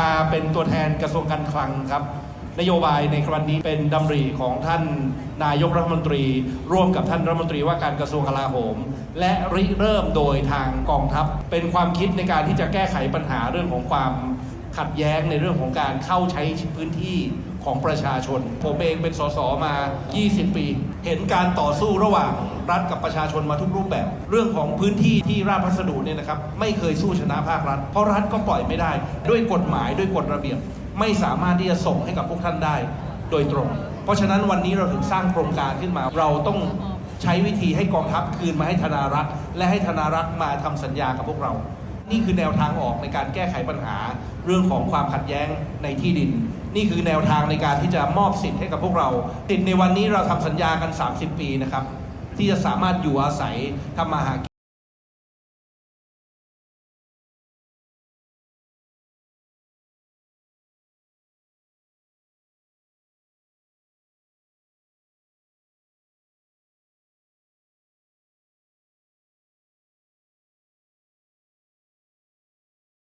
มาเป็นตัวแทนกระทรวงการคลังครับ นโยบายในครั้งนี้เป็นดำริของท่านนายกรัฐมนตรี ร่วมกับท่านรัฐมนตรีว่าการกระทรวงกลาโหม และริเริ่มโดยทางกองทัพ เป็นความคิดในการที่จะแก้ไขปัญหาเรื่องของความขัดแย้งในเรื่องของการเข้าใช้พื้นที่ ของประชาชน ผมเองเป็นสสมา 20 ปี เห็นการต่อสู้ระหว่างรัฐกับประชาชนมาทุกรูปแบบ เรื่องของพื้นที่ที่ราชพัสดุเนี่ยนะครับไม่เคยสู้ชนะภาครัฐ เพราะรัฐก็ปล่อยไม่ได้ ด้วยกฎหมายด้วยกฎระเบียบ ไม่สามารถที่จะส่งให้กับพวกท่านได้ โดยตรง เพราะฉะนั้นวันนี้เราถึงสร้างโครงการขึ้นมา เราต้องใช้วิธีให้กองทัพคืนมาให้ธนารักษ์ และให้ธนารักษ์มาทำสัญญากับพวกเรา นี่คือแนวทางออกในการแก้ไขปัญหาเรื่องของความขัดแย้งในที่ดิน นี่คือแนวทางในการที่จะมอบสิทธิ์ให้กับพวกเราสิทธิ์ในวันนี้เราทำสัญญากัน 30 ปีนะครับ ที่จะสามารถอยู่อาศัยทำมาหา